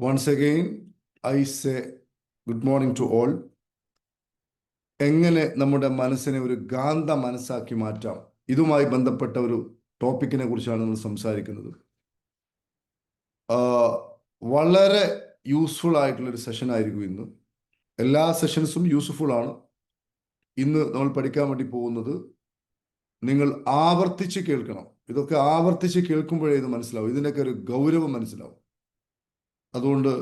Once again I say good morning to all എങ്ങനെ നമ്മുടെ മനസ്സിനെ ഒരു ഗാന്ധ മനസ്സാക്കി മാറ്റാം? ഇതുമായി ബന്ധപ്പെട്ട ഒരു ടോപ്പിക്കിനെ കുറിച്ചാണ് നമ്മൾ സംസാരിക്കുന്നത്. വളരെ യൂസ്ഫുൾ ആയിട്ടുള്ളൊരു സെഷൻ ആയിരിക്കും ഇന്ന്. എല്ലാ സെഷൻസും യൂസ്ഫുൾ ആണ്. ഇന്ന് നമ്മൾ പഠിക്കാൻ വേണ്ടി പോകുന്നത് നിങ്ങൾ ആവർത്തിച്ച് കേൾക്കണം. ഇതൊക്കെ ആവർത്തിച്ച് കേൾക്കുമ്പോഴേ ഇത് മനസ്സിലാവും. ഇതിന്റെയൊക്കെ ഒരു ഗൗരവം മനസ്സിലാവും. അതുകൊണ്ട്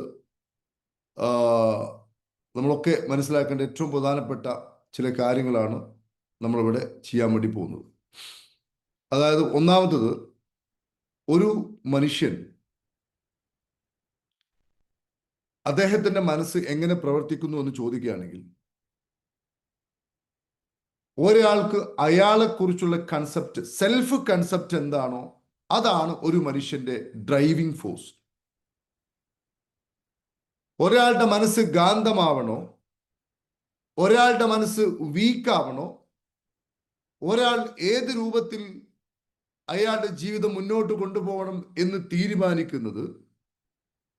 നമ്മളൊക്കെ മനസ്സിലാക്കേണ്ട ഏറ്റവും പ്രധാനപ്പെട്ട ചില കാര്യങ്ങളാണ് നമ്മളിവിടെ ചെയ്യാൻ വേണ്ടി പോകുന്നത്. അതായത് ഒന്നാമത്തത് ഒരു മനുഷ്യൻ അദ്ദേഹത്തിന്റെ മനസ്സ് എങ്ങനെ പ്രവർത്തിക്കുന്നു എന്ന് ചോദിക്കുകയാണെങ്കിൽ ഒരാൾക്ക് അയാളെക്കുറിച്ചുള്ള കൺസെപ്റ്റ് സെൽഫ് കൺസെപ്റ്റ് എന്താണോ അതാണ് ഒരു മനുഷ്യന്റെ ഡ്രൈവിംഗ് ഫോഴ്സ് ഒരാളുടെ മനസ്സ് ഗാന്ധമാവണോ? ഒരാളുടെ മനസ്സ് വീക്കാവണോ? ഒരാൾ ഏത് രൂപത്തിൽ അയാളുടെ ജീവിതം മുന്നോട്ട് കൊണ്ടുപോകണം എന്ന് തീരുമാനിക്കുന്നത്?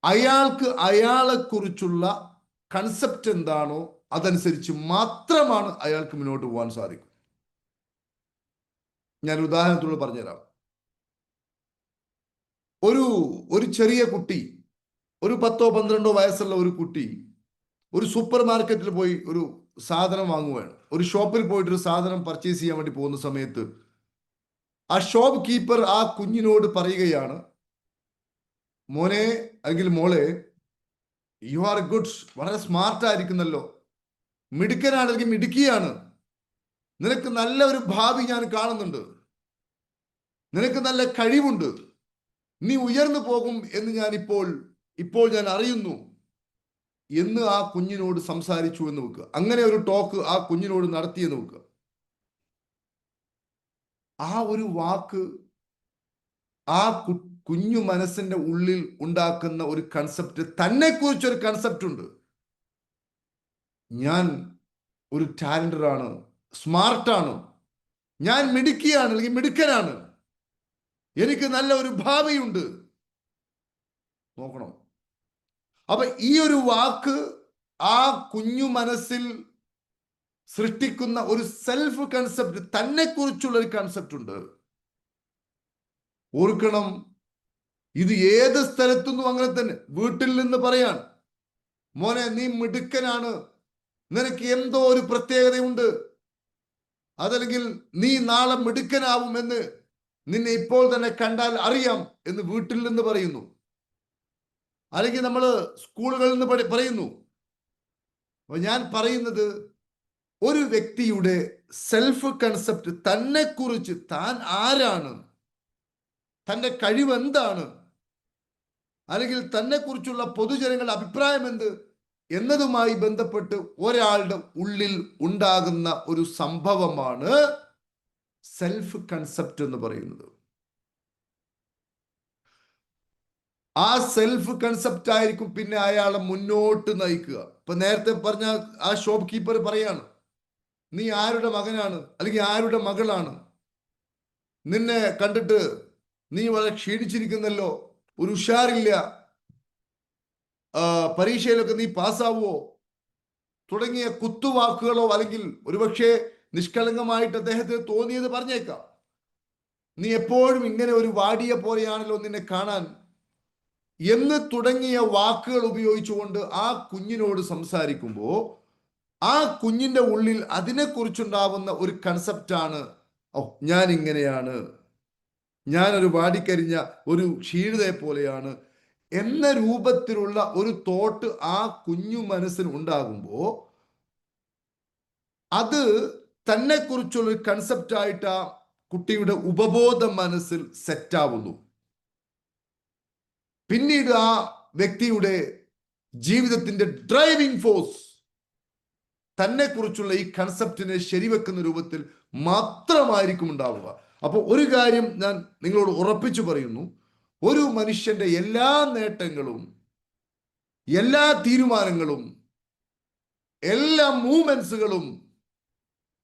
അയാൾക്ക് അയാളെക്കുറിച്ചുള്ള കൺസെപ്റ്റ് എന്താണോ അതനുസരിച്ച് മാത്രമാണ് അയാൾക്ക് മുന്നോട്ട് പോകാൻ സാധിക്കും. ഞാൻ ഉദാഹരണത്തിലൂടെ പറഞ്ഞുതരാം. ഒരു ഒരു ചെറിയ കുട്ടി ഒരു പത്തോ പന്ത്രണ്ടോ വയസ്സുള്ള ഒരു കുട്ടി ഒരു സൂപ്പർ മാർക്കറ്റിൽ പോയി ഒരു സാധനം വാങ്ങുവാണ്. ഒരു ഷോപ്പിൽ പോയിട്ട് ഒരു സാധനം പർച്ചേസ് ചെയ്യാൻ വേണ്ടി പോകുന്ന സമയത്ത് ആ ഷോപ്പ് കീപ്പർ ആ കുഞ്ഞിനോട് പറയുകയാണ് മോനെ അല്ലെങ്കിൽ മോളെ യു ആർ ഗുഡ് വളരെ സ്മാർട്ട് ആയിരിക്കുന്നല്ലോ. മിടുക്കനാണെങ്കിൽ മിടുക്കിയാണ്. നിനക്ക് നല്ല ഒരു ഭാവി ഞാൻ കാണുന്നുണ്ട്. നിനക്ക് നല്ല കഴിവുണ്ട്. നീ ഉയർന്നു പോകും എന്ന് ഞാൻ ഇപ്പോൾ ഞാൻ അറിയുന്നു എന്ന് ആ കുഞ്ഞിനോട് സംസാരിച്ചു എന്ന് വെക്കുക. അങ്ങനെ ഒരു ടോക്ക് ആ കുഞ്ഞിനോട് നടത്തിയെന്ന് വെക്കുക. ആ ഒരു വാക്ക് ആ കുഞ്ഞു മനസ്സിന്റെ ഉള്ളിൽ ഉണ്ടാക്കുന്ന ഒരു കൺസെപ്റ്റ് തന്നെ കുറിച്ചൊരു കൺസെപ്റ്റ് ഉണ്ട്. ഞാൻ ഒരു ടാലന്റഡ് ആണ് സ്മാർട്ടാണ് ഞാൻ മിടുക്കിയാണ് അല്ലെങ്കിൽ മിടുക്കനാണ്. എനിക്ക് നല്ല ഒരു ഭാവിയുണ്ട്. നോക്കണം. അപ്പൊ ഈ ഒരു വാക്ക് ആ കുഞ്ഞു മനസ്സിൽ സൃഷ്ടിക്കുന്ന ഒരു സെൽഫ് കൺസെപ്റ്റ് തന്നെ കുറിച്ചുള്ള ഒരു കൺസെപ്റ്റ് ഉണ്ട്. ഓർക്കണം ഇത് ഏത് സ്ഥലത്തു നിന്നും അങ്ങനെ തന്നെ വീട്ടിൽ നിന്ന് പറയാൻ മോനെ നീ മിടുക്കനാണ് നിനക്ക് എന്തോ ഒരു പ്രത്യേകതയുണ്ട് അതല്ലെങ്കിൽ നീ നാളെ മിടുക്കനാവും എന്ന് നിന്നെ ഇപ്പോൾ തന്നെ കണ്ടാൽ അറിയാം എന്ന് വീട്ടിൽ നിന്ന് പറയുന്നു. അല്ലെങ്കിൽ നമ്മൾ സ്കൂളുകളിൽ നിന്ന് പറയുന്നു അപ്പൊ ഞാൻ പറയുന്നത് ഒരു വ്യക്തിയുടെ സെൽഫ് കൺസെപ്റ്റ് തന്നെ കുറിച്ച് താൻ ആരാണ്? തന്റെ കഴിവ് എന്താണ്? അല്ലെങ്കിൽ തന്നെ കുറിച്ചുള്ള പൊതുജനങ്ങളുടെ അഭിപ്രായം എന്ത്? എന്നതുമായി ബന്ധപ്പെട്ട് ഒരാളുടെ ഉള്ളിൽ ഉണ്ടാകുന്ന ഒരു സംഭവമാണ് സെൽഫ് കൺസെപ്റ്റ് എന്ന് പറയുന്നത്. ആ സെൽഫ് കൺസെപ്റ്റ് ആയിരിക്കും പിന്നെ അയാളെ മുന്നോട്ട് നയിക്കുക. ഇപ്പൊ നേരത്തെ പറഞ്ഞ ആ ഷോപ്പ് കീപ്പർ പറയാണ് നീ ആരുടെ മകനാണ്? അല്ലെങ്കിൽ ആരുടെ മകളാണ്? നിന്നെ കണ്ടിട്ട് നീ വളരെ ക്ഷീണിച്ചിരിക്കുന്നല്ലോ? ഒരു ഉഷാറില്ല. പരീക്ഷയിലൊക്കെ നീ പാസ്സാവുമോ തുടങ്ങിയ കുത്തുവാക്കുകളോ അല്ലെങ്കിൽ ഒരുപക്ഷെ നിഷ്കളങ്കമായിട്ട് അദ്ദേഹത്തിന് തോന്നിയത് പറഞ്ഞേക്കാം. നീ എപ്പോഴും ഇങ്ങനെ ഒരു വാടിയ പോലെയാണല്ലോ നിന്നെ കാണാൻ എന്ന് തുടങ്ങിയ വാക്കുകൾ ഉപയോഗിച്ചുകൊണ്ട് ആ കുഞ്ഞിനോട് സംസാരിക്കുമ്പോൾ ആ കുഞ്ഞിന്റെ ഉള്ളിൽ അതിനെക്കുറിച്ചുണ്ടാവുന്ന ഒരു കൺസെപ്റ്റാണ് ഓ ഞാൻ ഇങ്ങനെയാണ് ഞാനൊരു വാടിക്കരിഞ്ഞ ഒരു ക്ഷീണിതയെ പോലെയാണ്. എന്ന രൂപത്തിലുള്ള ഒരു തോട്ട് ആ കുഞ്ഞു മനസ്സിന് ഉണ്ടാകുമ്പോൾ അത് തന്നെ കൺസെപ്റ്റായിട്ട് ആ കുട്ടിയുടെ ഉപബോധ മനസ്സിൽ സെറ്റാവുന്നു പിന്നീട് ആ വ്യക്തിയുടെ ജീവിതത്തിന്റെ ഡ്രൈവിംഗ് ഫോഴ്സ് തന്നെ കുറിച്ചുള്ള ഈ കൺസെപ്റ്റിനെ ശരിവെക്കുന്ന രൂപത്തിൽ മാത്രമായിരിക്കും ഉണ്ടാവുക. അപ്പോൾ ഒരു കാര്യം ഞാൻ നിങ്ങളോട് ഉറപ്പിച്ചു പറയുന്നു. ഒരു മനുഷ്യന്റെ എല്ലാ നേട്ടങ്ങളും എല്ലാ തീരുമാനങ്ങളും എല്ലാ മൂവ്മെന്റ്സുകളും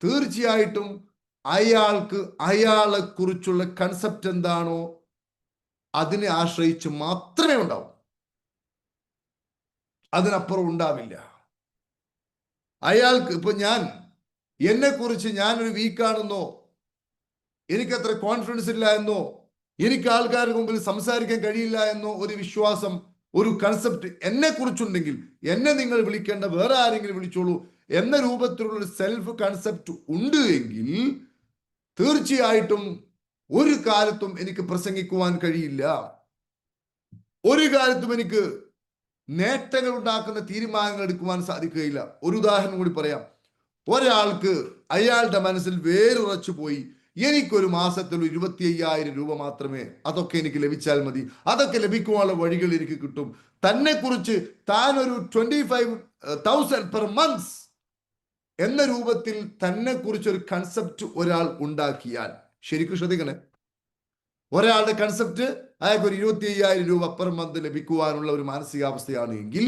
തീർച്ചയായിട്ടും അയാൾക്ക് അയാളെ കുറിച്ചുള്ള കൺസെപ്റ്റ് എന്താണോ അതിനെ ആശ്രയിച്ച് മാത്രമേ ഉണ്ടാവൂ. അതിനപ്പുറം ഉണ്ടാവില്ല. അയാൾക്ക് ഇപ്പൊ ഞാൻ എന്നെ കുറിച്ച് ഞാനൊരു വീക്കാണെന്നോ എനിക്കത്ര കോൺഫിഡൻസ് ഇല്ല എന്നോ എനിക്ക് ആൾക്കാർക്ക് മുമ്പിൽ സംസാരിക്കാൻ കഴിയില്ല എന്നോ ഒരു വിശ്വാസം ഒരു കൺസെപ്റ്റ് എന്നെ കുറിച്ചുണ്ടെങ്കിൽ എന്നെ നിങ്ങൾ വിളിക്കേണ്ട വേറെ ആരെങ്കിലും വിളിച്ചോളൂ എന്ന രൂപത്തിലുള്ള ഒരു സെൽഫ് കൺസെപ്റ്റ് ഉണ്ട് എങ്കിൽ തീർച്ചയായിട്ടും ഒരു കാലത്തും എനിക്ക് പ്രസംഗിക്കുവാൻ കഴിയില്ല. ഒരു കാലത്തും എനിക്ക് നേട്ടങ്ങൾ ഉണ്ടാക്കുന്ന തീരുമാനങ്ങൾ എടുക്കുവാൻ സാധിക്കുകയില്ല. ഒരു ഉദാഹരണം കൂടി പറയാം. ഒരാൾക്ക് അയാളുടെ മനസ്സിൽ വേരുറച്ചു പോയി. എനിക്കൊരു മാസത്തിൽ ഇരുപത്തി അയ്യായിരം രൂപ മാത്രമേ അതൊക്കെ എനിക്ക് ലഭിച്ചാൽ മതി. അതൊക്കെ ലഭിക്കുവാനുള്ള വഴികൾ എനിക്ക് കിട്ടും. തന്നെ കുറിച്ച് താൻ ഒരു twenty five thousand per months എന്ന രൂപത്തിൽ തന്നെ കുറിച്ച് ഒരു കൺസെപ്റ്റ് ഒരാൾ ഉണ്ടാക്കിയാൽ ശരിക്കും ശ്രദ്ധിക്കണേ. ഒരാളുടെ കൺസെപ്റ്റ് അയാൾക്ക് ഒരു ഇരുപത്തി അയ്യായിരം രൂപ പെർ മന്ത് ലഭിക്കുവാനുള്ള ഒരു മാനസികാവസ്ഥയാണ് എങ്കിൽ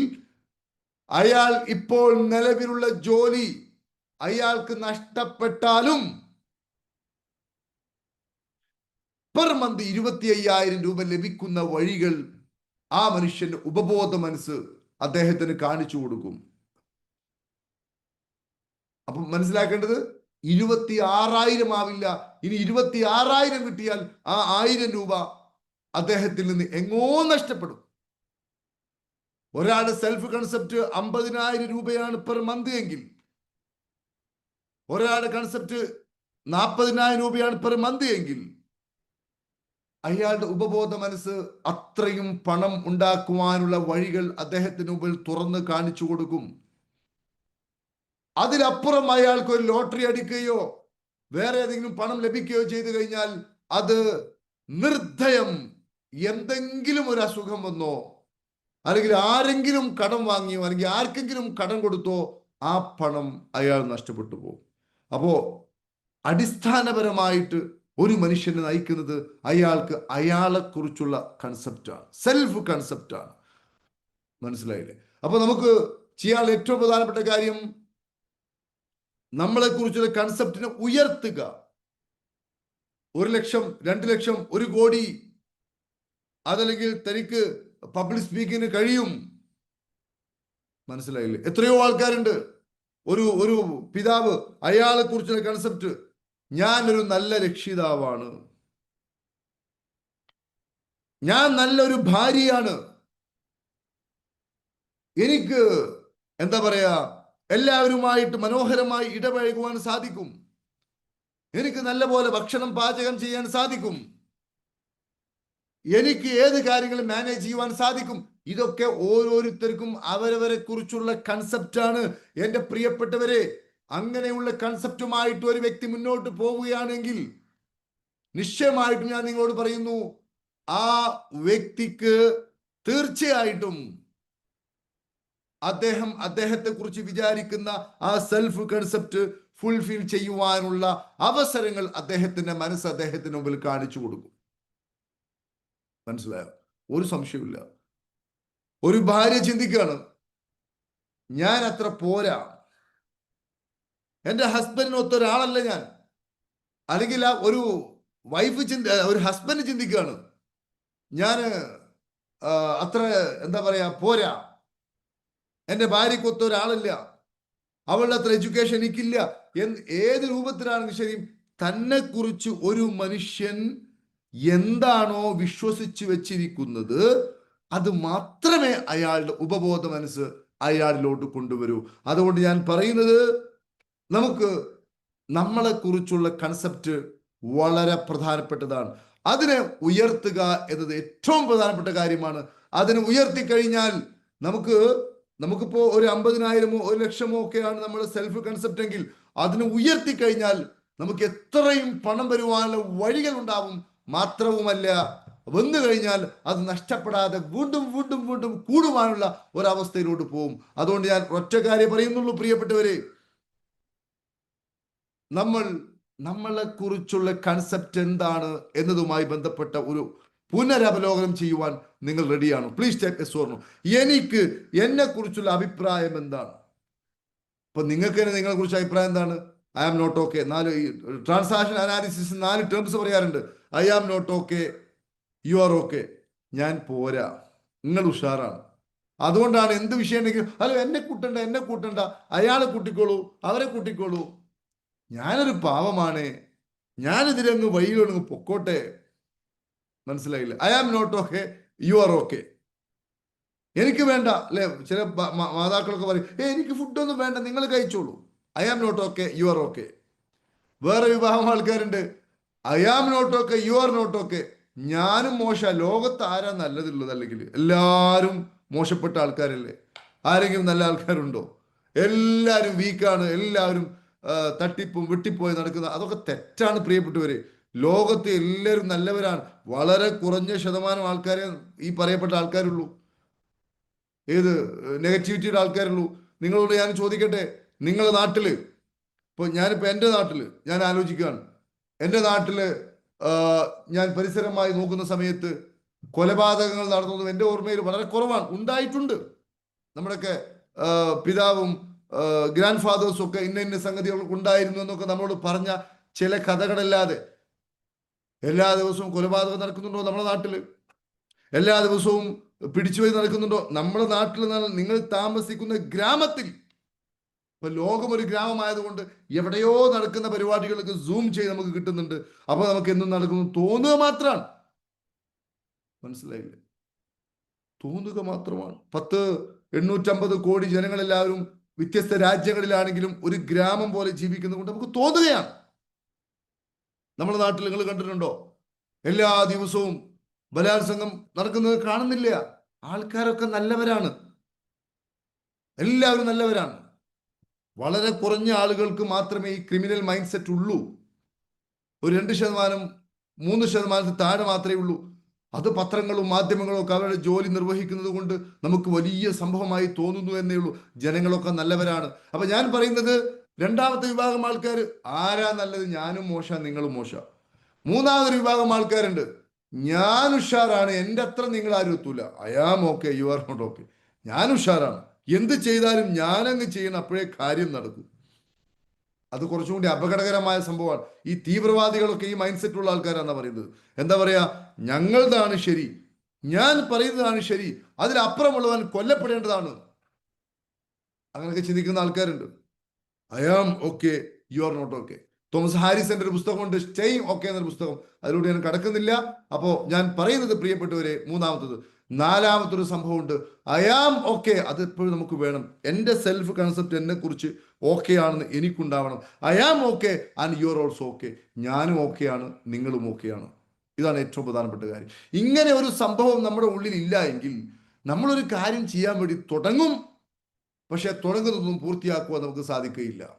അയാൾ ഇപ്പോൾ നിലവിലുള്ള ജോലി അയാൾക്ക് നഷ്ടപ്പെട്ടാലും പെർ മന്ത് ഇരുപത്തി അയ്യായിരം രൂപ ലഭിക്കുന്ന വഴികൾ ആ മനുഷ്യന്റെ ഉപബോധ മനസ്സ് അദ്ദേഹത്തിന് കാണിച്ചു കൊടുക്കും. അപ്പം മനസ്സിലാക്കേണ്ടത് ഇരുപത്തി ആറായിരം ആവില്ല. ഇനി ഇരുപത്തി ആറായിരം കിട്ടിയാൽ ആ ആയിരം രൂപ അദ്ദേഹത്തിൽ നിന്ന് എങ്ങോ നഷ്ടപ്പെടും. ഒരാളുടെ സെൽഫ് കൺസെപ്റ്റ് അമ്പതിനായിരം രൂപയാണ് പെർ മന്ത് എങ്കിൽ ഒരാളുടെ കൺസെപ്റ്റ് നാൽപ്പതിനായിരം രൂപയാണ് പെർ മന്ത് എങ്കിൽ അയാളുടെ ഉപബോധ മനസ്സ് അത്രയും പണം ഉണ്ടാക്കുവാനുള്ള വഴികൾ അദ്ദേഹത്തിന് മുമ്പിൽ തുറന്ന് കാണിച്ചു കൊടുക്കും. അതിലപ്പുറം അയാൾക്ക് ഒരു ലോട്ടറി അടിക്കുകയോ വേറെ ഏതെങ്കിലും പണം ലഭിക്കുകയോ ചെയ്തു കഴിഞ്ഞാൽ അത് നിർദ്ധയം എന്തെങ്കിലും ഒരു അസുഖം വന്നോ അല്ലെങ്കിൽ ആരെങ്കിലും കടം വാങ്ങിയോ അല്ലെങ്കിൽ ആർക്കെങ്കിലും കടം കൊടുത്തോ ആ പണം അയാൾ നഷ്ടപ്പെട്ടു പോകും. അപ്പോ അടിസ്ഥാനപരമായിട്ട് ഒരു മനുഷ്യനെ നയിക്കുന്നത് അയാൾക്ക് അയാളെക്കുറിച്ചുള്ള കൺസെപ്റ്റാണ് സെൽഫ് കൺസെപ്റ്റാണ് മനസ്സിലായില്ലേ? അപ്പൊ നമുക്ക് ചെയ്യാനുള്ള ഏറ്റവും പ്രധാനപ്പെട്ട കാര്യം നമ്മളെ കുറിച്ചുള്ള കൺസെപ്റ്റിനെ ഉയർത്തുക. ഒരു ലക്ഷം രണ്ട് ലക്ഷം ഒരു കോടി അതല്ലെങ്കിൽ തനിക്ക് പബ്ലിക് സ്പീക്കിങ്ങിന് കഴിയും. മനസ്സിലായില്ലേ? എത്രയോ ആൾക്കാരുണ്ട്. ഒരു ഒരു പിതാവ് അയാളെ കുറിച്ചുള്ള കൺസെപ്റ്റ് ഒരു നല്ല രക്ഷിതാവാണ്. ഞാൻ നല്ലൊരു ഭാര്യയാണ്. എനിക്ക് എന്താ പറയാ എല്ലാവരുമായിട്ട് മനോഹരമായി ഇടപഴകുവാൻ സാധിക്കും. എനിക്ക് നല്ലപോലെ ഭക്ഷണം പാചകം ചെയ്യാൻ സാധിക്കും. എനിക്ക് ഏത് കാര്യങ്ങളും മാനേജ് ചെയ്യുവാൻ സാധിക്കും. ഇതൊക്കെ ഓരോരുത്തർക്കും അവരവരെ കുറിച്ചുള്ള കൺസെപ്റ്റാണ് എന്റെ പ്രിയപ്പെട്ടവരെ അങ്ങനെയുള്ള കൺസെപ്റ്റുമായിട്ട് ഒരു വ്യക്തി മുന്നോട്ട് പോവുകയാണെങ്കിൽ നിശ്ചയമായിട്ടും ഞാൻ നിങ്ങളോട് പറയുന്നു ആ വ്യക്തിക്ക് തീർച്ചയായിട്ടും അദ്ദേഹം അദ്ദേഹത്തെ കുറിച്ച് വിചാരിക്കുന്ന ആ സെൽഫ് കൺസെപ്റ്റ് ഫുൾഫിൽ ചെയ്യുവാനുള്ള അവസരങ്ങൾ അദ്ദേഹത്തിന്റെ മനസ്സ് അദ്ദേഹത്തിന് മുമ്പിൽ കാണിച്ചു കൊടുക്കും. മനസ്സിലായോ? ഒരു സംശയമില്ല ഒരു ഭാര്യ ചിന്തിക്കുകയാണ് ഞാൻ അത്ര പോരാ. എന്റെ ഹസ്ബൻഡിനൊത്ത ഒരാളല്ല ഞാൻ. അല്ലെങ്കിൽ ആ ഒരു വൈഫ് ചിന്തി ഒരു ഹസ്ബൻഡ് ചിന്തിക്കുകയാണ് ഞാൻ അത്ര എന്താ പറയാ പോരാ. എന്റെ ഭാര്യക്കൊത്ത ഒരാളില്ല. അവളുടെ അത്ര എഡ്യൂക്കേഷൻ എനിക്കില്ല. എന്ന് ഏത് രൂപത്തിലാണെങ്കിലും ശരി തന്നെ കുറിച്ച് ഒരു മനുഷ്യൻ എന്താണോ വിശ്വസിച്ചു വെച്ചിരിക്കുന്നത് അത് മാത്രമേ അയാളുടെ ഉപബോധ മനസ്സ് അയാളിലോട്ട് കൊണ്ടുവരൂ. അതുകൊണ്ട് ഞാൻ പറയുന്നത് നമുക്ക് നമ്മളെ കുറിച്ചുള്ള കൺസെപ്റ്റ് വളരെ പ്രധാനപ്പെട്ടതാണ്. അതിനെ ഉയർത്തുക എന്നത് ഏറ്റവും പ്രധാനപ്പെട്ട കാര്യമാണ്. അതിനെ ഉയർത്തി കഴിഞ്ഞാൽ നമുക്ക് നമുക്കിപ്പോ ഒരു അമ്പതിനായിരമോ ഒരു ലക്ഷമോ ഒക്കെയാണ് നമ്മുടെ സെൽഫ് കൺസെപ്റ്റ് എങ്കിൽ അതിനെ ഉയർത്തി കഴിഞ്ഞാൽ നമുക്ക് എത്രയും പണം വരുവാനുള്ള വഴികൾ ഉണ്ടാവും മാത്രവുമല്ല വന്നു കഴിഞ്ഞാൽ അത് നഷ്ടപ്പെടാതെ വീണ്ടും വീണ്ടും വീണ്ടും കൂടുവാനുള്ള ഒരവസ്ഥയിലോട്ട് പോകും അതുകൊണ്ട് ഞാൻ ഒറ്റ കാര്യം പറയുന്നുള്ളൂ പ്രിയപ്പെട്ടവരെ. നമ്മൾ നമ്മളെ കുറിച്ചുള്ള കൺസെപ്റ്റ് എന്താണ് എന്നതുമായി ബന്ധപ്പെട്ട ഒരു പുനരവലോകനം ചെയ്യുവാൻ നിങ്ങൾ റെഡിയാണോ പ്ലീസ് ടേക്ക് എ സ്വർണം എനിക്ക് എന്നെ കുറിച്ചുള്ള അഭിപ്രായം എന്താണ്? ഇപ്പൊ നിങ്ങൾക്ക് തന്നെ നിങ്ങളെ കുറിച്ച് അഭിപ്രായം എന്താണ്? ഐ ആം നോട്ട് ഓക്കെ നാല് ട്രാൻസാക്ഷൻ അനാലിസിസ് നാല് ടേംസ് പറയാറുണ്ട്. I am not okay you are okay ഞാൻ പോരാ. നിങ്ങൾ ഉഷാറാണ്. അതുകൊണ്ടാണ് എന്ത് വിഷയം ഉണ്ടെങ്കിലും ഹലോ എന്നെ കൂട്ടണ്ട എന്നെ കൂട്ടണ്ട. അയാളെ കൂട്ടിക്കോളൂ അവരെ കൂട്ടിക്കോളൂ. ഞാനൊരു പാവമാണ്. ഞാനിതിലങ്ങ് വഴിയിലൊന്ന് പൊക്കോട്ടെ. മനസ്സിലായില്ല? I am not okay you are okay എനിക്ക് വേണ്ട അല്ലെ? ചില മാതാക്കളൊക്കെ പറയും ഏ എനിക്ക് ഫുഡൊന്നും വേണ്ട നിങ്ങൾ കഴിച്ചോളൂ. I am not okay you are okay വേറെ വിവാഹം ആൾക്കാരുണ്ട്. I am not okay you are not okay ഞാനും മോശ ലോകത്ത് ആരാ നല്ലതുള്ളത് അല്ലെങ്കിൽ? എല്ലാവരും മോശപ്പെട്ട ആൾക്കാരല്ലേ? ആരെങ്കിലും നല്ല ആൾക്കാരുണ്ടോ? എല്ലാവരും വീക്കാണ് എല്ലാവരും തട്ടിപ്പും വെട്ടിപ്പോയി നടക്കുന്ന അതൊക്കെ തെറ്റാണ് പ്രിയപ്പെട്ടവരെ. ലോകത്ത് എല്ലാവരും നല്ലവരാണ്. വളരെ കുറഞ്ഞ ശതമാനം ആൾക്കാരെ ഈ പറയപ്പെട്ട ആൾക്കാരുള്ളൂ. ഏത് നെഗറ്റിവിറ്റിയുടെ ആൾക്കാരുള്ളൂ. നിങ്ങളോട് ഞാൻ ചോദിക്കട്ടെ നിങ്ങളുടെ നാട്ടിൽ ഇപ്പോൾ ഞാനിപ്പോൾ എന്റെ നാട്ടിൽ ഞാൻ ആലോചിക്കുകയാണ്. എന്റെ നാട്ടിൽ ഞാൻ പരിസരമായി നോക്കുന്ന സമയത്ത് കൊലപാതകങ്ങൾ നടത്തുന്നതും എന്റെ ഓർമ്മയിൽ വളരെ കുറവാണ്. ഉണ്ടായിട്ടുണ്ട്. നമ്മുടെയൊക്കെ പിതാവും ഗ്രാൻഡ് ഫാദേഴ്സും ഒക്കെ ഇന്ന ഇന്ന സംഗതികൾ ഉണ്ടായിരുന്നു എന്നൊക്കെ നമ്മളോട് പറഞ്ഞ ചില കഥകളല്ലാതെ എല്ലാ ദിവസവും കൊലപാതകം നടക്കുന്നുണ്ടോ നമ്മുടെ നാട്ടിൽ എല്ലാ ദിവസവും പിടിച്ചുപോയി നടക്കുന്നുണ്ടോ? നമ്മുടെ നാട്ടിൽ നിങ്ങൾ താമസിക്കുന്ന ഗ്രാമത്തിൽ. ഇപ്പൊ ലോകം ഒരു ഗ്രാമമായതുകൊണ്ട് എവിടെയോ നടക്കുന്ന പരിപാടികളൊക്കെ സൂം ചെയ്ത് നമുക്ക് കിട്ടുന്നുണ്ട്. അപ്പൊ നമുക്ക് എന്നും നടക്കുന്നു തോന്നുക മാത്രമാണ്. മനസ്സിലായില്ലേ? തോന്നുക മാത്രമാണ്. പത്ത് എണ്ണൂറ്റമ്പത് കോടി ജനങ്ങളെല്ലാവരും വ്യത്യസ്ത രാജ്യങ്ങളിലാണെങ്കിലും ഒരു ഗ്രാമം പോലെ ജീവിക്കുന്നത് കൊണ്ട് നമുക്ക് തോന്നുകയാണ്. നമ്മുടെ നാട്ടിൽ നിങ്ങൾ കണ്ടിട്ടുണ്ടോ? എല്ലാ ദിവസവും ബലാത്സംഗം നടക്കുന്നത് കാണുന്നില്ല. ആൾക്കാരൊക്കെ നല്ലവരാണ്. എല്ലാവരും നല്ലവരാണ്. വളരെ കുറഞ്ഞ ആളുകൾക്ക് മാത്രമേ ഈ ക്രിമിനൽ മൈൻഡ് സെറ്റ് ഉള്ളൂ. ഒരു രണ്ട് ശതമാനം മൂന്ന് ശതമാനത്തിൽ താഴെ മാത്രമേ ഉള്ളൂ. അത് പത്രങ്ങളും മാധ്യമങ്ങളും ഒക്കെ അവരുടെ ജോലി നിർവഹിക്കുന്നത് കൊണ്ട് നമുക്ക് വലിയ സംഭവമായി തോന്നുന്നു എന്നേ ഉള്ളൂ. ജനങ്ങളൊക്കെ നല്ലവരാണ്. അപ്പൊ ഞാൻ പറയുന്നത് രണ്ടാമത്തെ വിഭാഗം ആൾക്കാർ ആരാ നല്ലത്? ഞാനും മോശ നിങ്ങളും മോശ. മൂന്നാമതൊരു വിഭാഗം ആൾക്കാരുണ്ട്. ഞാൻ ഉഷാറാണ്. എന്റെ അത്ര നിങ്ങൾ ആരും എത്തൂല. I am okay you are not okay ഞാൻ ഉഷാറാണ്. എന്ത് ചെയ്താലും ഞാനങ്ങ് ചെയ്യണം. അപ്പോഴേ കാര്യം നടക്കും. അത് കുറച്ചും കൂടി അപകടകരമായ സംഭവമാണ്. ഈ തീവ്രവാദികളൊക്കെ ഈ മൈൻഡ് സെറ്റ് ഉള്ള ആൾക്കാരാണെന്നാ പറയുന്നത്. എന്താ പറയാ? ഞങ്ങളതാണ് ശരി. ഞാൻ പറയുന്നതാണ് ശരി. അതിലപ്പുറമുള്ളവൻ കൊല്ലപ്പെടേണ്ടതാണ്. അങ്ങനെയൊക്കെ ചിന്തിക്കുന്ന ആൾക്കാരുണ്ട്. I am okay you are not okay Thomas ഹാരിസന്റെ ഒരു പുസ്തകമുണ്ട് സ്റ്റെയിം ഓക്കെ എന്നൊരു പുസ്തകം. അതിലൂടെ ഞാൻ കടക്കുന്നില്ല. അപ്പോൾ ഞാൻ പറയുന്നത് പ്രിയപ്പെട്ടവരെ മൂന്നാമത്തത്. നാലാമത്തൊരു സംഭവമുണ്ട്. ഐ ആം ഓക്കെ അത് എപ്പോഴും നമുക്ക് വേണം. എന്റെ സെൽഫ് കൺസെപ്റ്റ് എന്നെ കുറിച്ച് ഓക്കെ ആണെന്ന് എനിക്കുണ്ടാവണം. I am okay and you are also okay ഞാനും ഓക്കെയാണ് നിങ്ങളും ഓക്കെയാണ് ഇതാണ് ഏറ്റവും പ്രധാനപ്പെട്ട കാര്യം. ഇങ്ങനെ ഒരു സംഭവം നമ്മുടെ ഉള്ളിൽ ഇല്ല എങ്കിൽ നമ്മളൊരു കാര്യം ചെയ്യാൻ വേണ്ടി തുടങ്ങും പക്ഷെ തുടങ്ങുന്നതൊന്നും പൂർത്തിയാക്കുവാൻ നമുക്ക് സാധിക്കുകയില്ല.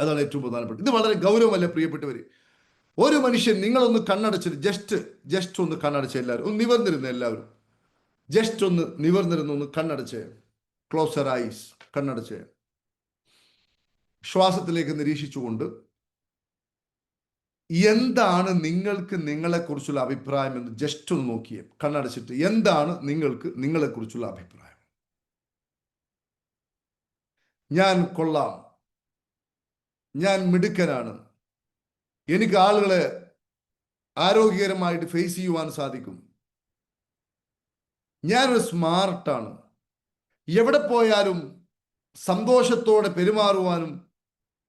അതാണ് ഏറ്റവും പ്രധാനപ്പെട്ടത്. ഇത് വളരെ ഗൗരവമല്ല പ്രിയപ്പെട്ടവര്. ഒരു മനുഷ്യൻ നിങ്ങളൊന്ന് കണ്ണടച്ചിട്ട് ജസ്റ്റ് ജസ്റ്റ് ഒന്ന് കണ്ണടച്ച എല്ലാവരും. ഒന്ന് നിവർന്നിരുന്ന എല്ലാവരും. ജസ്റ്റ് ഒന്ന് നിവർന്നിരുന്ന ഒന്ന് കണ്ണടച്ച്. ക്ലോസർ ഐസ് കണ്ണടച്ച്. ശ്വാസത്തിലേക്ക് നിരീക്ഷിച്ചുകൊണ്ട് എന്താണ് നിങ്ങൾക്ക് നിങ്ങളെക്കുറിച്ചുള്ള അഭിപ്രായം എന്ന് ജസ്റ്റ് ഒന്ന് നോക്കിയേ. കണ്ണടച്ചിട്ട് എന്താണ് നിങ്ങൾക്ക് നിങ്ങളെക്കുറിച്ചുള്ള അഭിപ്രായം? ഞാൻ കൊള്ളാം. ഞാൻ മിടുക്കനാണ്. എനിക്ക് ആളുകളെ ആരോഗ്യകരമായിട്ട് ഫേസ് ചെയ്യുവാൻ സാധിക്കും. ഞാനൊരു സ്മാർട്ടാണ്. എവിടെ പോയാലും സന്തോഷത്തോടെ പെരുമാറുവാനും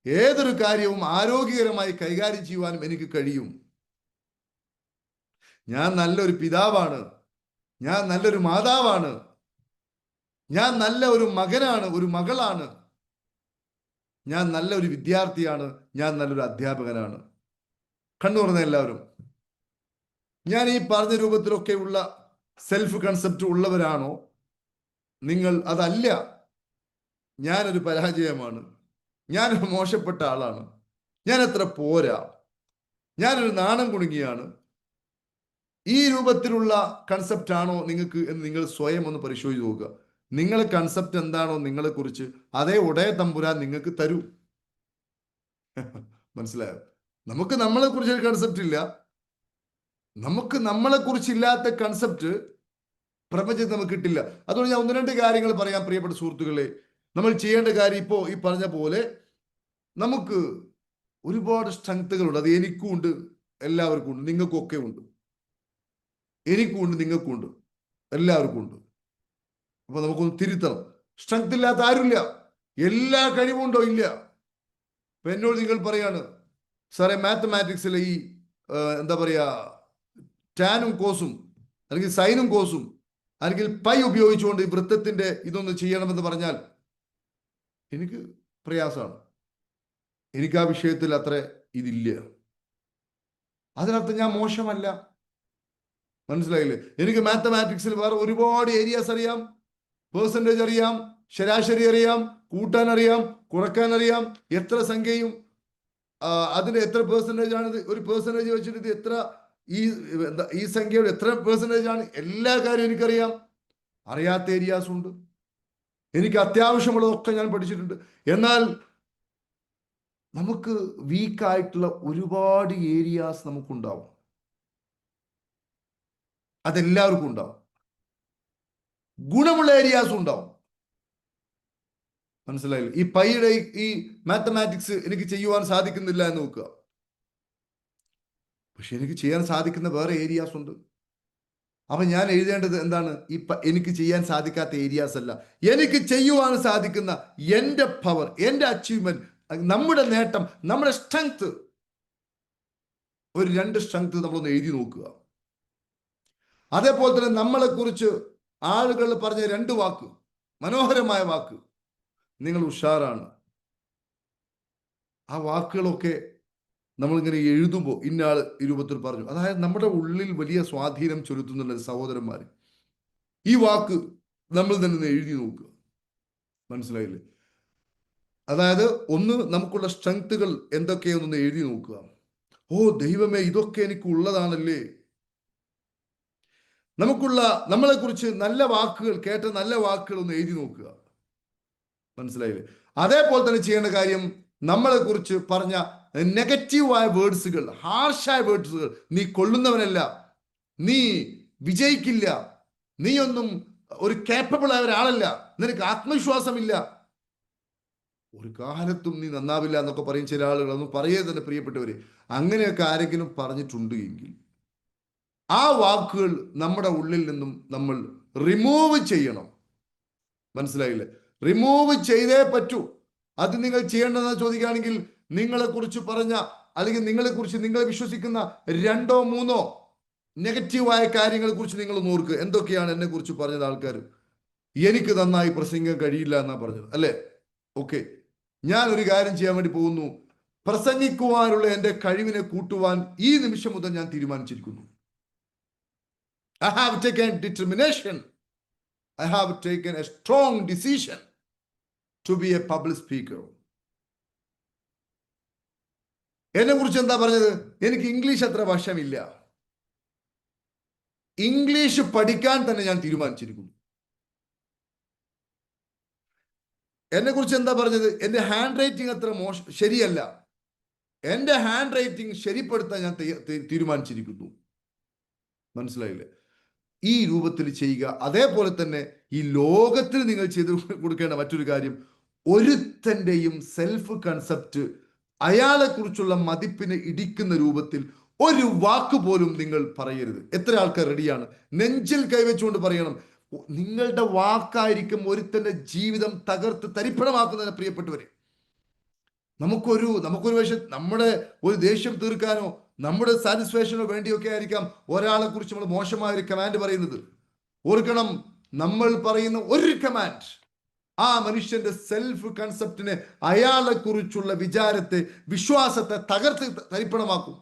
ഏതൊരു കാര്യവും ആരോഗ്യകരമായി കൈകാര്യം ചെയ്യുവാനും എനിക്ക് കഴിയും. ഞാൻ നല്ലൊരു പിതാവാണ്. ഞാൻ നല്ലൊരു മാതാവാണ്. ഞാൻ നല്ല ഒരു മകനാണ് ഒരു മകളാണ്. ഞാൻ നല്ലൊരു വിദ്യാർത്ഥിയാണ് ഞാൻ നല്ലൊരു അധ്യാപകനാണ്. കണ്ണു പറഞ്ഞ എല്ലാവരും. ഞാൻ ഈ പറഞ്ഞ രൂപത്തിലൊക്കെയുള്ള സെൽഫ് കൺസെപ്റ്റ് ഉള്ളവരാണോ? നിങ്ങൾ അതല്ല. ഞാനൊരു പരാജയമാണ്. ഞാനൊരു മോശപ്പെട്ട ആളാണ്. ഞാൻ എത്ര പോരാ. ഞാനൊരു നാണം കുണുങ്ങിയാണ് ഈ രൂപത്തിലുള്ള കൺസെപ്റ്റ് ആണോ നിങ്ങൾക്ക് എന്ന് നിങ്ങൾ സ്വയം ഒന്ന് പരിശോധിച്ച് നോക്കുക. നിങ്ങളെ കൺസെപ്റ്റ് എന്താണോ നിങ്ങളെ കുറിച്ച് അതേ ഉടയ തമ്പുരാൻ നിങ്ങൾക്ക് തരൂ. മനസ്സിലായോ? നമുക്ക് നമ്മളെ കുറിച്ച് ഒരു കൺസെപ്റ്റ് ഇല്ല. നമുക്ക് നമ്മളെ കുറിച്ചില്ലാത്ത കൺസെപ്റ്റ് പ്രപഞ്ചത്തിൽ നമുക്ക് കിട്ടില്ല. അതുകൊണ്ട് ഞാൻ ഒന്ന് രണ്ട് കാര്യങ്ങൾ പറയാം പ്രിയപ്പെട്ട സുഹൃത്തുക്കളെ. നമ്മൾ ചെയ്യേണ്ട കാര്യം ഇപ്പോ ഈ പറഞ്ഞ പോലെ നമുക്ക് ഒരുപാട് സ്ട്രെങ്ത്തുകളുണ്ട് അത് എനിക്കും ഉണ്ട് എല്ലാവർക്കും ഉണ്ട്. നിങ്ങൾക്കും ഒക്കെ ഉണ്ട്. എനിക്കും ഉണ്ട് നിങ്ങൾക്കും ഉണ്ട്. എല്ലാവർക്കും ഉണ്ട്. അപ്പൊ നമുക്കൊന്ന് തിരുത്തണം. സ്ട്രെങ്ത് ഇല്ലാത്ത ആരുമില്ല. എല്ലാ കഴിവുണ്ടോ ഇല്ല. അപ്പൊ എന്നോട് നിങ്ങൾ പറയാണ് സാറേ മാത്തമാറ്റിക്സിലെ ഈ എന്താ പറയാ ടാനും കോസും അല്ലെങ്കിൽ സൈനും കോസും അല്ലെങ്കിൽ പൈ ഉപയോഗിച്ചുകൊണ്ട് ഈ വൃത്തത്തിന്റെ ഇതൊന്ന് ചെയ്യണമെന്ന് പറഞ്ഞാൽ എനിക്ക് പ്രയാസമാണ്. എനിക്ക് ആ വിഷയത്തിൽ അത്ര ഇതില്ല. അതിനർത്ഥം ഞാൻ മോശമല്ല. മനസ്സിലായില്ലേ? എനിക്ക് മാത്തമാറ്റിക്സിൽ വേറെ ഒരുപാട് ഏരിയാസ് അറിയാം. പേഴ്സന്റേജ് അറിയാം ശരാശരി അറിയാം കൂട്ടാൻ അറിയാം കുറയ്ക്കാൻ അറിയാം എത്ര സംഖ്യയും അതിന് എത്ര പേഴ്സന്റേജ് ആണ് ഒരു പേഴ്സന്റേജ് വെച്ചിട്ട് ഇത് എത്ര ഈ ഈ സംഖ്യയുടെ എത്ര പേഴ്സന്റേജ് ആണ്? എല്ലാ കാര്യവും എനിക്കറിയാം. അറിയാത്ത ഏരിയാസും ഉണ്ട്. എനിക്ക് അത്യാവശ്യമുള്ളതൊക്കെ ഞാൻ പഠിച്ചിട്ടുണ്ട്. എന്നാൽ നമുക്ക് വീക്കായിട്ടുള്ള ഒരുപാട് ഏരിയാസ് നമുക്കുണ്ടാവും. അതെല്ലാവർക്കും ഉണ്ടാവും. ഗുണമുള്ള ഏരിയാസും ഉണ്ടാവും. മനസ്സിലായില്ല? ഈ പൈയുടെ ഈ- മാത്തമാറ്റിക്സ് എനിക്ക് ചെയ്യുവാൻ സാധിക്കുന്നില്ല എന്ന് നോക്കുക. പക്ഷെ എനിക്ക് ചെയ്യാൻ സാധിക്കുന്ന വേറെ ഏരിയാസ് ഉണ്ട്. അപ്പൊ ഞാൻ എഴുതേണ്ടത് എന്താണ്? ഈ എനിക്ക് ചെയ്യാൻ സാധിക്കാത്ത ഏരിയാസ് അല്ല. എനിക്ക് ചെയ്യുവാൻ സാധിക്കുന്ന എന്റെ പവർ എന്റെ അച്ചീവ്മെന്റ് നമ്മുടെ നേട്ടം നമ്മുടെ സ്ട്രെങ്ത് ഒരു രണ്ട് സ്ട്രെങ്ത് നമ്മളൊന്ന് എഴുതി നോക്കുക. അതേപോലെ തന്നെ നമ്മളെ കുറിച്ച് ആളുകൾ പറഞ്ഞ രണ്ട് വാക്ക് മനോഹരമായ വാക്ക് നിങ്ങൾ ഉഷാറാണ്. ആ വാക്കുകളൊക്കെ നമ്മളിങ്ങനെ എഴുതുമ്പോൾ ഇന്നാൾ രൂപത്തിൽ പറഞ്ഞു. അതായത് നമ്മുടെ ഉള്ളിൽ വലിയ സ്വാധീനം ചെലുത്തുന്നുണ്ട് സഹോദരന്മാർ ഈ വാക്ക് നമ്മൾ തന്നെ എഴുതി നോക്കുക. മനസ്സിലായില്ലേ? അതായത് ഒന്ന് നമുക്കുള്ള സ്ട്രെങ്ത്തുകൾ എന്തൊക്കെയെന്നൊന്ന് എഴുതി നോക്കുക. ഓ ദൈവമേ ഇതൊക്കെ എനിക്ക് ഉള്ളതാണല്ലേ നമുക്കുള്ള നമ്മളെ കുറിച്ച് നല്ല വാക്കുകൾ കേട്ട നല്ല വാക്കുകൾ ഒന്ന് എഴുതി നോക്കുക. മനസ്സിലായില്ലേ? അതേപോലെ തന്നെ ചെയ്യേണ്ട കാര്യം നമ്മളെ കുറിച്ച് പറഞ്ഞ നെഗറ്റീവായ വേർഡ്സുകൾ ഹാർഷായ വേർഡ്സുകൾ നീ കൊള്ളുന്നവനല്ല നീ വിജയിക്കില്ല. നീയൊന്നും ഒരു കേപ്പബിൾ ആയ ഒരാളല്ല. നിനക്ക് ആത്മവിശ്വാസമില്ല. ഒരു കാലത്തും നീ നന്നാവില്ല എന്നൊക്കെ പറയും ചില ആളുകൾ ഒന്നും പറയേ തന്നെ പ്രിയപ്പെട്ടവര്. അങ്ങനെയൊക്കെ ആരെങ്കിലും പറഞ്ഞിട്ടുണ്ട് എങ്കിൽ ആ വാക്കുകൾ നമ്മുടെ ഉള്ളിൽ നിന്നും നമ്മൾ റിമൂവ് ചെയ്യണം. മനസ്സിലായില്ലേ? റിമൂവ് ചെയ്തേ പറ്റൂ. അത് നിങ്ങൾ ചെയ്യേണ്ടതെന്ന് ചോദിക്കുകയാണെങ്കിൽ നിങ്ങളെ കുറിച്ച് പറഞ്ഞ അല്ലെങ്കിൽ നിങ്ങളെ കുറിച്ച് നിങ്ങൾ വിശ്വസിക്കുന്ന രണ്ടോ മൂന്നോ നെഗറ്റീവായ കാര്യങ്ങളെ കുറിച്ച് നിങ്ങൾ നോർക്ക് എന്തൊക്കെയാണ് എന്നെ കുറിച്ച് പറഞ്ഞത് ആൾക്കാർ? എനിക്ക് നന്നായി പ്രസംഗം കഴിയില്ല എന്നാ പറഞ്ഞത്. അല്ലേ? ഓക്കെ. ഞാൻ ഒരു കാര്യം ചെയ്യാൻ വേണ്ടി പോകുന്നു. പ്രസംഗിക്കുവാനുള്ള എന്റെ കഴിവിനെ കൂട്ടുവാൻ ഈ നിമിഷം മുതൽ ഞാൻ തീരുമാനിച്ചിരിക്കുന്നു. I have taken determination. I have taken a strong decision to be a public speaker. എന്നെ കുറിച്ച് എന്താ പറഞ്ഞത്? എനിക്ക് ഇംഗ്ലീഷ് അത്ര വശമില്ല. ഇംഗ്ലീഷ് പഠിക്കാൻ തന്നെ ഞാൻ തീരുമാനിച്ചിരിക്കുന്നു. എന്നെ കുറിച്ച് എന്താ പറഞ്ഞത്? എന്റെ ഹാൻഡ് റൈറ്റിംഗ് അത്ര മോശ ശരിയല്ല. എന്റെ ഹാൻഡ് റൈറ്റിംഗ് ശരിപ്പെടുത്താൻ ഞാൻ തീരുമാനിച്ചിരിക്കുന്നു. മനസ്സിലായില്ലേ? ഈ രൂപത്തിൽ ചെയ്യുക. അതേപോലെ തന്നെ ഈ ലോകത്തിൽ നിങ്ങൾ ചെയ്തു കൊടുക്കേണ്ട മറ്റൊരു കാര്യം ഒരുത്തന്റെയും സെൽഫ് കൺസെപ്റ്റ് അയാളെക്കുറിച്ചുള്ള മതിപ്പിനെ ഇടിക്കുന്ന രൂപത്തിൽ ഒരു വാക്ക് പോലും നിങ്ങൾ പറയരുത്. എത്ര ആൾക്കാർ റെഡിയാണ് നെഞ്ചിൽ കൈവച്ചുകൊണ്ട് പറയണം. "ഓ, നിങ്ങളുടെ വാക്കായിരിക്കും ഒരുത്തന്റെ ജീവിതം തകർത്ത് തരിപ്പണമാക്കുന്നതിന് പ്രിയപ്പെട്ടവരെ. നമുക്കൊരു നമുക്കൊരു പക്ഷെ നമ്മുടെ ഒരു ദേഷ്യം തീർക്കാനോ നമ്മുടെ സാറ്റിസ്ഫാക്ഷന് വേണ്ടിയൊക്കെ ആയിരിക്കാം ഒരാളെ കുറിച്ച് നമ്മൾ മോശമായ ഒരു കമാൻഡ് പറയുന്നത്. ഓർക്കണം നമ്മൾ പറയുന്ന ഒരു കമാൻഡ് ആ മനുഷ്യന്റെ സെൽഫ് കൺസെപ്റ്റിനെ അയാളെ കുറിച്ചുള്ള വിചാരത്തെ വിശ്വാസത്തെ തകർത്ത് തരിപ്പണമാക്കും.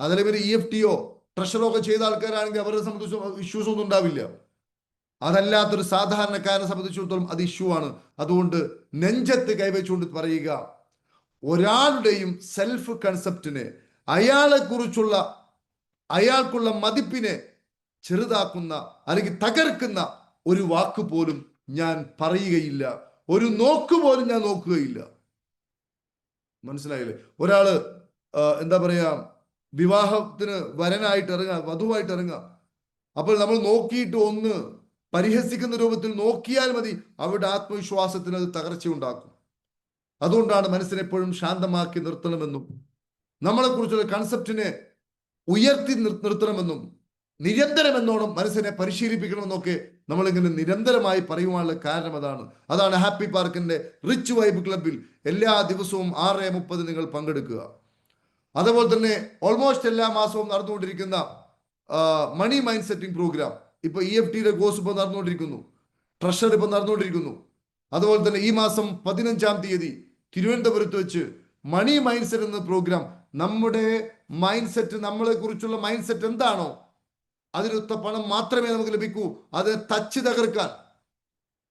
അതിലെ ഇവർ ഇ എഫ് ടിയോ ട്രഷറോ ഒക്കെ ചെയ്ത ആൾക്കാരാണെങ്കിൽ അവരെ സംബന്ധിച്ച് ഇഷ്യൂസ് ഒന്നും ഉണ്ടാവില്ല. അതല്ലാത്തൊരു സാധാരണക്കാരനെ സംബന്ധിച്ചിടത്തോളം അത് ഇഷ്യൂ ആണ്. അതുകൊണ്ട് നെഞ്ചത്ത് കൈവച്ചുകൊണ്ട് പറയുക ഒരാളുടെയും സെൽഫ് കൺസെപ്റ്റിനെ അയാളെ കുറിച്ചുള്ള അയാൾക്കുള്ള മതിപ്പിനെ ചെറുതാക്കുന്ന അല്ലെങ്കിൽ തകർക്കുന്ന ഒരു വാക്ക് പോലും ഞാൻ പറയുകയില്ല. ഒരു നോക്ക് പോലും ഞാൻ നോക്കുകയില്ല. മനസ്സിലായില്ലേ? ഒരാൾ എന്താ പറയാ വിവാഹത്തിന് വരനായിട്ട് ഇറങ്ങുക വധുവായിട്ട് ഇറങ്ങുക അപ്പോൾ നമ്മൾ നോക്കിയിട്ട് ഒന്ന് പരിഹസിക്കുന്ന രൂപത്തിൽ നോക്കിയാൽ മതി അവരുടെ ആത്മവിശ്വാസത്തിന് അത് തകർച്ച ഉണ്ടാക്കും അതുകൊണ്ടാണ് മനസ്സിനെപ്പോഴും ശാന്തമാക്കി നിർത്തണമെന്നും നമ്മളെ കുറിച്ചുള്ള കൺസെപ്റ്റിനെ ഉയർത്തി നിർ- നിർത്തണമെന്നും നിരന്തരം എന്നോണം മനസ്സിനെ പരിശീലിപ്പിക്കണമെന്നൊക്കെ നമ്മളിങ്ങനെ നിരന്തരമായി പറയുവാനുള്ള കാരണം അതാണ്. അതാണ് ഹാപ്പി പാർക്കിന്റെ റിച്ച് വൈബ് ക്ലബിൽ എല്ലാ ദിവസവും ആറ് മുപ്പത് നിങ്ങൾ പങ്കെടുക്കുക. അതുപോലെ തന്നെ ഓൾമോസ്റ്റ് എല്ലാ മാസവും നടന്നുകൊണ്ടിരിക്കുന്ന മണി മൈൻഡ് സെറ്റിംഗ് പ്രോഗ്രാം ഇപ്പൊ ഇ എഫ് ടിയുടെ കോഴ്സ് ഇപ്പൊ നടന്നുകൊണ്ടിരിക്കുന്നു. ട്രഷർ ഇപ്പൊ നടന്നുകൊണ്ടിരിക്കുന്നു. അതുപോലെ തന്നെ ഈ മാസം പതിനഞ്ചാം തീയതി തിരുവനന്തപുരത്ത് വെച്ച് മണി മൈൻഡ് സെറ്റ് എന്ന പ്രോഗ്രാം നമ്മുടെ മൈൻഡ് സെറ്റ് നമ്മളെ കുറിച്ചുള്ള മൈൻഡ് സെറ്റ് എന്താണോ അതിനൊത്ത പണം മാത്രമേ നമുക്ക് ലഭിക്കൂ. അത് തച്ച് തകർക്കാൻ.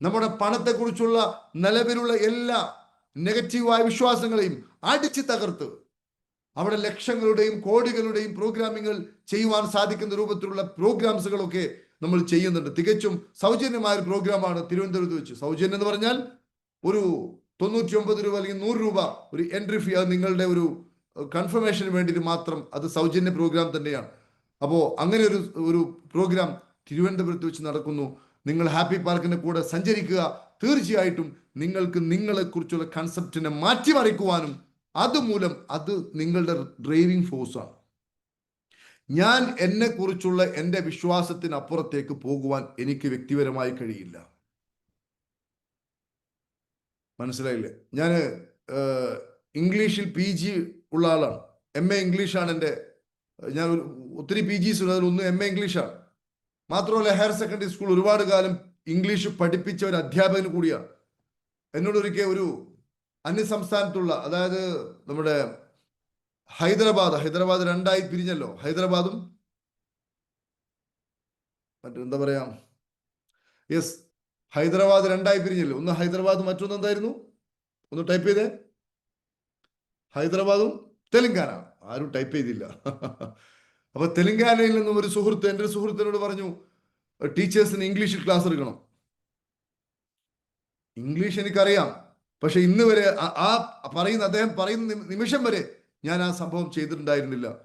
നമ്മുടെ പണത്തെക്കുറിച്ചുള്ള നിലവിലുള്ള എല്ലാ നെഗറ്റീവായ വിശ്വാസങ്ങളെയും അടിച്ച് തകർത്ത് അവിടെ ലക്ഷങ്ങളുടെയും കോടികളുടെയും പ്രോഗ്രാമിങ്ങൾ ചെയ്യുവാൻ സാധിക്കുന്ന രൂപത്തിലുള്ള പ്രോഗ്രാംസുകളൊക്കെ നമ്മൾ ചെയ്യുന്നുണ്ട്. തികച്ചും സൗജന്യമായ ഒരു പ്രോഗ്രാമാണ് തിരുവനന്തപുരത്ത് വെച്ച്. സൗജന്യം എന്ന് പറഞ്ഞാൽ ഒരു തൊണ്ണൂറ്റി ഒമ്പത് രൂപ അല്ലെങ്കിൽ നൂറ് രൂപ ഒരു എൻട്രി ഫീ അത് നിങ്ങളുടെ ഒരു കൺഫർമേഷന് വേണ്ടിയിട്ട് മാത്രം അത് സൗജന്യ പ്രോഗ്രാം തന്നെയാണ്. അപ്പോൾ അങ്ങനെ ഒരു ഒരു പ്രോഗ്രാം തിരുവനന്തപുരത്ത് വെച്ച് നടക്കുന്നു. നിങ്ങൾ ഹാപ്പി പാർക്കിന്റെ കൂടെ സഞ്ചരിക്കുക. തീർച്ചയായിട്ടും നിങ്ങൾക്ക് നിങ്ങളെക്കുറിച്ചുള്ള കൺസെപ്റ്റിനെ മാറ്റിമറിക്കുവാനും അതുമൂലം അത് നിങ്ങളുടെ ഡ്രൈവിംഗ് ഫോഴ്സാണ് ഞാൻ എന്നെ കുറിച്ചുള്ള എന്റെ വിശ്വാസത്തിനപ്പുറത്തേക്ക് പോകുവാൻ എനിക്ക് വ്യക്തിപരമായി കഴിയില്ല. മനസ്സിലായില്ലേ? ഞാൻ ഇംഗ്ലീഷിൽ പി ജി ഉള്ള ആളാണ്. എം എ ഇംഗ്ലീഷാണ് എന്റെ ഞാൻ ഒത്തിരി പി ജിസ് ഉണ്ട് അതിലൊന്ന് എം എ ഇംഗ്ലീഷാണ് മാത്രമല്ല ഹയർ സെക്കൻഡറി സ്കൂൾ ഒരുപാട് കാലം ഇംഗ്ലീഷ് പഠിപ്പിച്ച ഒരു അധ്യാപകൻ കൂടിയാണ്. എന്നോട് ഒരിക്കൽ ഒരു അന്യസംസ്ഥാനത്തുള്ള അതായത് നമ്മുടെ ഹൈദരാബാദ് ഹൈദരാബാദ് രണ്ടായി പിരിഞ്ഞല്ലോ ഹൈദരാബാദും മറ്റെന്താ പറയാ? യെസ് ഹൈദരാബാദ് രണ്ടായി പിരിഞ്ഞല്ലോ? ഒന്ന് ഹൈദരാബാദ് മറ്റൊന്ന് എന്തായിരുന്നു? ഒന്ന് ടൈപ്പ് ചെയ്തേ. ഹൈദരാബാദും തെലങ്കാന ആരും ടൈപ്പ് ചെയ്തില്ല. അപ്പൊ തെലങ്കാനയിൽ നിന്നും ഒരു സുഹൃത്ത് എന്റെ ഒരു സുഹൃത്തിനോട് പറഞ്ഞു ടീച്ചേഴ്സിന് ഇംഗ്ലീഷിൽ ക്ലാസ് എടുക്കണം. ഇംഗ്ലീഷ് എനിക്കറിയാം. പക്ഷെ ഇന്ന് വരെ ആ- പറയുന്ന അദ്ദേഹം പറയുന്ന നിമി- നിമിഷം വരെ ഞാൻ ആ സംഭവം ചെയ്തിട്ടുണ്ടായിരുന്നില്ല.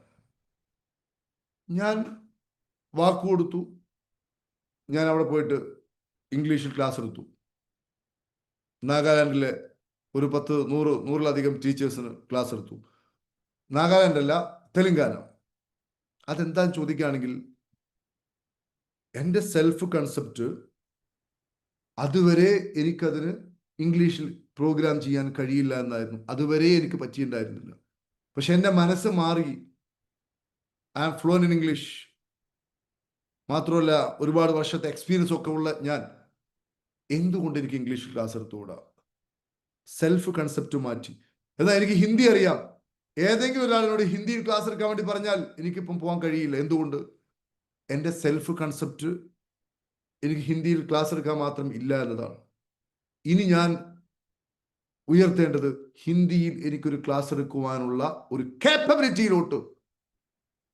ഞാൻ വാക്ക് കൊടുത്തു. ഞാൻ അവിടെ പോയിട്ട് ഇംഗ്ലീഷിൽ ക്ലാസ് എടുത്തു. നാഗാലാൻഡിലെ ഒരു പത്ത് നൂറ് നൂറിലധികം ടീച്ചേഴ്സിന് ക്ലാസ് എടുത്തു. നാഗാലാൻഡ് അല്ല തെലുങ്കാന. അതെന്താന്ന് ചോദിക്കുകയാണെങ്കിൽ എന്റെ സെൽഫ് കൺസെപ്റ്റ് അതുവരെ എനിക്കതിന് ഇംഗ്ലീഷിൽ പ്രോഗ്രാം ചെയ്യാൻ കഴിയില്ല എന്നായിരുന്നു. അതുവരെ എനിക്ക് പറ്റിയിട്ടുണ്ടായിരുന്നില്ല. പക്ഷെ എന്റെ മനസ്സ് മാറി. I am fluent in English മാത്രമല്ല ഒരുപാട് വർഷത്തെ എക്സ്പീരിയൻസ് ഒക്കെ ഉള്ള ഞാൻ. എന്തുകൊണ്ട് എനിക്ക് ഇംഗ്ലീഷ് ക്ലാസ് എടുത്തുകൂടാ? സെൽഫ് കൺസെപ്റ്റ് മാറ്റി. എന്നാൽ എനിക്ക് ഹിന്ദി അറിയാം. ഏതെങ്കിലും ഒരാളിനോട് ഹിന്ദി ക്ലാസ് എടുക്കാൻ വേണ്ടി പറഞ്ഞാൽ എനിക്കിപ്പം പോകാൻ കഴിയില്ല. എന്തുകൊണ്ട്? എന്റെ സെൽഫ് കൺസെപ്റ്റ് എനിക്ക് ഹിന്ദിയിൽ ക്ലാസ് എടുക്കാൻ മാത്രം ഇല്ല എന്നതാണ്. ഇനി ഞാൻ ഉയർത്തേണ്ടത് ഹിന്ദിയിൽ എനിക്കൊരു ക്ലാസ് എടുക്കുവാനുള്ള ഒരു കേപ്പബിലിറ്റിയിലോട്ട്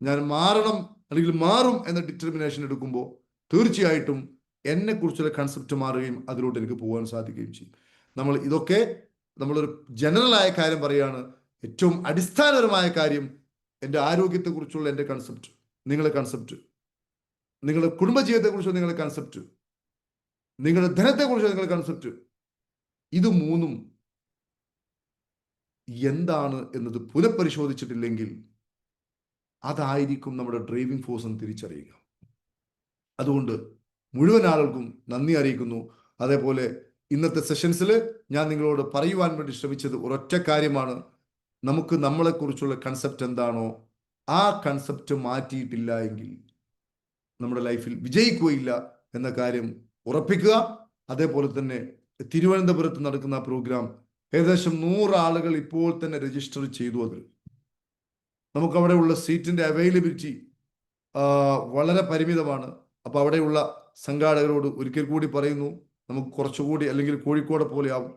ഞാൻ മാറണം അല്ലെങ്കിൽ മാറും എന്ന ഡിറ്റർമിനേഷൻ എടുക്കുമ്പോൾ തീർച്ചയായിട്ടും എന്നെക്കുറിച്ചുള്ള കൺസെപ്റ്റ് മാറുകയും അതിലോട്ട് എനിക്ക് പോകാൻ സാധിക്കുകയും ചെയ്യും. നമ്മൾ ഇതൊക്കെ നമ്മളൊരു ജനറലായ കാര്യം പറയുകയാണ്. ഏറ്റവും അടിസ്ഥാനപരമായ കാര്യം എന്റെ ആരോഗ്യത്തെക്കുറിച്ചുള്ള എന്റെ കൺസെപ്റ്റ് നിങ്ങളുടെ കൺസെപ്റ്റ് നിങ്ങളുടെ കുടുംബജീവിതത്തെക്കുറിച്ചുള്ള നിങ്ങളുടെ കൺസെപ്റ്റ് നിങ്ങളുടെ ധനത്തെക്കുറിച്ചുള്ള നിങ്ങളുടെ കൺസെപ്റ്റ് ഇത് മൂന്നും എന്താണ് എന്നത് പുനഃപരിശോധിച്ചിട്ടില്ലെങ്കിൽ അതായിരിക്കും നമ്മുടെ ഡ്രൈവിംഗ് ഫോഴ്സ് എന്ന് തിരിച്ചറിയുക. അതുകൊണ്ട് മുഴുവൻ ആളുകൾക്കും നന്ദി അറിയിക്കുന്നു. അതേപോലെ ഇന്നത്തെ സെഷൻസിൽ ഞാൻ നിങ്ങളോട് പറയുവാൻ വേണ്ടി ശ്രമിച്ചത് ഒരൊറ്റ കാര്യമാണ്. നമുക്ക് നമ്മളെക്കുറിച്ചുള്ള കൺസെപ്റ്റ് എന്താണോ ആ കൺസെപ്റ്റ് മാറ്റിയിട്ടില്ല എങ്കിൽ നമ്മുടെ ലൈഫിൽ വിജയിക്കുകയില്ല എന്ന കാര്യം ഉറപ്പിക്കുക. അതേപോലെ തന്നെ തിരുവനന്തപുരത്ത് നടക്കുന്ന പ്രോഗ്രാം ഏകദേശം നൂറ് ആളുകൾ ഇപ്പോൾ തന്നെ രജിസ്റ്റർ ചെയ്തു അതിൽ. നമുക്ക് അവിടെയുള്ള സീറ്റിന്റെ അവൈലബിലിറ്റി വളരെ പരിമിതമാണ്. അപ്പോൾ അവിടെയുള്ള സംഘാടകരോട് ഒരിക്കൽ കൂടി പറയുന്നു നമുക്ക് കുറച്ചുകൂടി അല്ലെങ്കിൽ കോഴിക്കോട് പോലെയാവും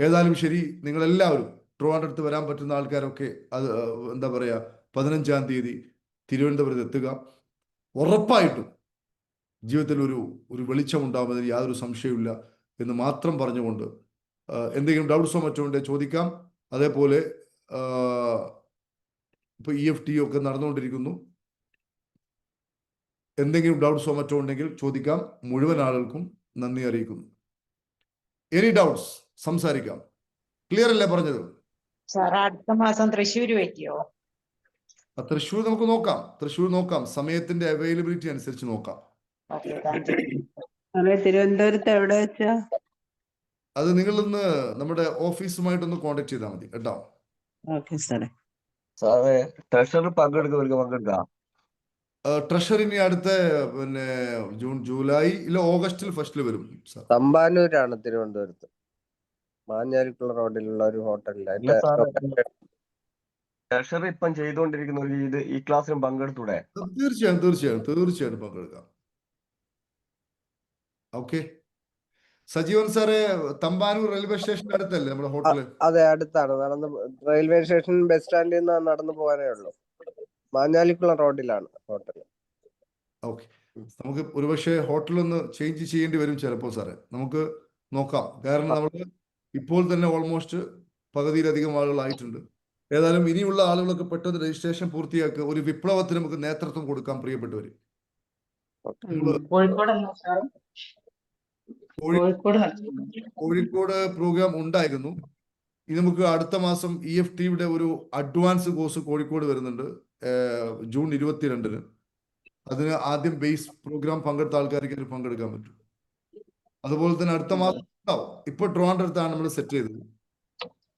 ഏതായാലും ശരി നിങ്ങളെല്ലാവരും ട്രിവാൻഡ്രത്ത് വരാൻ പറ്റുന്ന ആൾക്കാരൊക്കെ അത് എന്താ പറയുക പതിനഞ്ചാം തീയതി തിരുവനന്തപുരത്ത് എത്തുക. ഉറപ്പായിട്ടും ജീവിതത്തിൽ ഒരു ഒരു വെളിച്ചം ഉണ്ടാകുന്നതിന് യാതൊരു സംശയമില്ല എന്ന് മാത്രം പറഞ്ഞുകൊണ്ട് എന്തെങ്കിലും ഡൗട്ട്സോ മറ്റോ ഉണ്ടെങ്കിൽ ചോദിക്കാം. അതേപോലെ ഇപ്പൊ ഇ എഫ് ടി ഒക്കെ നടന്നുകൊണ്ടിരിക്കുന്നു. എന്തെങ്കിലും ഡൗട്ട്സോ മറ്റോ ഉണ്ടെങ്കിൽ ചോദിക്കാം. മുഴുവൻ ആളുകൾക്കും നന്ദി അറിയിക്കുന്നു. എനി ഡൗട്ട്സ് സംസാരിക്കാം. ക്ലിയർ അല്ലേ പറഞ്ഞത്? സാർ അടുത്ത മാസം പറ്റിയോ? തൃശ്ശൂർ നമുക്ക് നോക്കാം. തൃശ്ശൂർ നോക്കാം. സമയത്തിന്റെ അവൈലബിലിറ്റി അനുസരിച്ച് നോക്കാം. തിരുവനന്തപുരത്ത് എവിടെ വെച്ചാ? അത് നിങ്ങൾ ഇന്ന് നമ്മുടെ ഓഫീസുമായിട്ടൊന്ന് കോണ്ടാക്ട് ചെയ്താൽ മതി. കേട്ടോ? ഓക്കെ സാറേ. ട്രഷറിൽ പങ്കെടുക്കുന്നവർക്ക് പങ്കെടുക്കാം. ട്രഷർ ഇനി അടുത്ത പിന്നെ ജൂൺ ജൂലൈ ഇല്ല ഓഗസ്റ്റിൽ ഫസ്റ്റിൽ വരും സാർ തമ്പാനൂരാണ് തിരുവനന്തപുരത്ത്. മാഞ്ഞാലിക്കുള്ള റോഡിലുള്ള ഒരു ഹോട്ടലിൽ. ട്രഷറി ഇപ്പം ചെയ്തുകൊണ്ടിരിക്കുന്ന ഒരു ഇത് ഈ ക്ലാസ്സിലും പങ്കെടുത്തൂടെ? തീർച്ചയായും തീർച്ചയായും തീർച്ചയായും പങ്കെടുക്കാം. ഓക്കെ. സജീവൻ സാറേ തമ്പാനൂർ റെയിൽവേ സ്റ്റേഷൻ അടുത്തല്ലേ നമ്മുടെ ഹോട്ടൽ? അതെ അടുത്താണ്. നടന്ന് റെയിൽവേ സ്റ്റേഷൻ ബസ് സ്റ്റാൻഡിൽ നിന്ന് നടന്നു പോകാനേ ഉള്ളൂ. മാഞ്ഞാലിക്കുള്ള റോഡിലാണ് ഹോട്ടൽ ഓക്കെ. നമുക്ക് ഒരുപക്ഷെ ഹോട്ടൽ ഒന്ന് ചേഞ്ച് ചെയ്യേണ്ടി വരും ചിലപ്പോൾ സാറേ. നമുക്ക് നോക്കാം. കാരണം നമ്മൾ ഇപ്പോൾ തന്നെ ഓൾമോസ്റ്റ് പകുതിയിലധികം ആളുകളായിട്ടുണ്ട് ഏതായാലും ഇനിയുള്ള ആളുകളൊക്കെ പെട്ടെന്ന് രജിസ്ട്രേഷൻ പൂർത്തിയാക്കുക ഒരു വിപ്ലവത്തിന് നമുക്ക് നേതൃത്വം കൊടുക്കാൻ പ്രിയപ്പെട്ടവര്. കോഴിക്കോട് പ്രോഗ്രാം ഉണ്ടായിരുന്നു. ഇനി നമുക്ക് അടുത്ത മാസം ഇ എഫ് ടിയുടെ ഒരു അഡ്വാൻസ് കോഴ്സ് കോഴിക്കോട് വരുന്നുണ്ട്. ജൂൺ ഇരുപത്തിരണ്ടിന് അതിന് ആദ്യം ബേസ് പ്രോഗ്രാം പങ്കെടുത്ത ആൾക്കാർക്ക് അതിന് പങ്കെടുക്കാൻ പറ്റും. അതുപോലെ തന്നെ അടുത്ത മാസം ഉണ്ടാവും. ഇപ്പൊ ട്രോണ്ടടുത്താണ് നമ്മൾ സെറ്റ് ചെയ്തത്.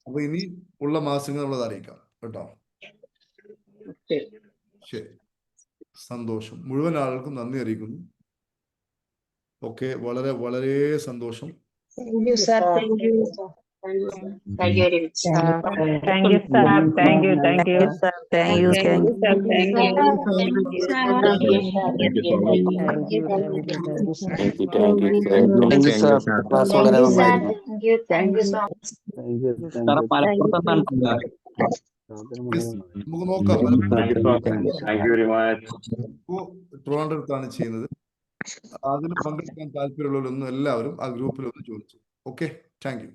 അപ്പൊ ഇനി ഉള്ള മാസങ്ങൾ നമ്മൾ അത് അറിയിക്കാം. കേട്ടോ? ശരി. ശരി. സന്തോഷം. മുഴുവൻ ആളുകൾക്കും നന്ദി അറിയിക്കുന്നു. ഓക്കെ. വളരെ വളരെ സന്തോഷം. Thank you sir thank you thank you very much thank you sir thank you thank you sir. Thank you, thank you. Thank you, thank you. Thank you, sir. Class വളരെ നന്നായിരുന്നു. Thank you thank you so sir മലപ്പുറത്താണ് Yes, നമുക്ക് നോക്കാം. ഇപ്പോ ട്രിവാൻഡ്രത്താണ് ചെയ്യുന്നത് അതിന് പങ്കെടുക്കാൻ താല്പര്യമുള്ളവരൊന്നും എല്ലാവരും ആ ഗ്രൂപ്പിൽ ഒന്ന് ചോദിച്ചു ഓക്കെ താങ്ക് യു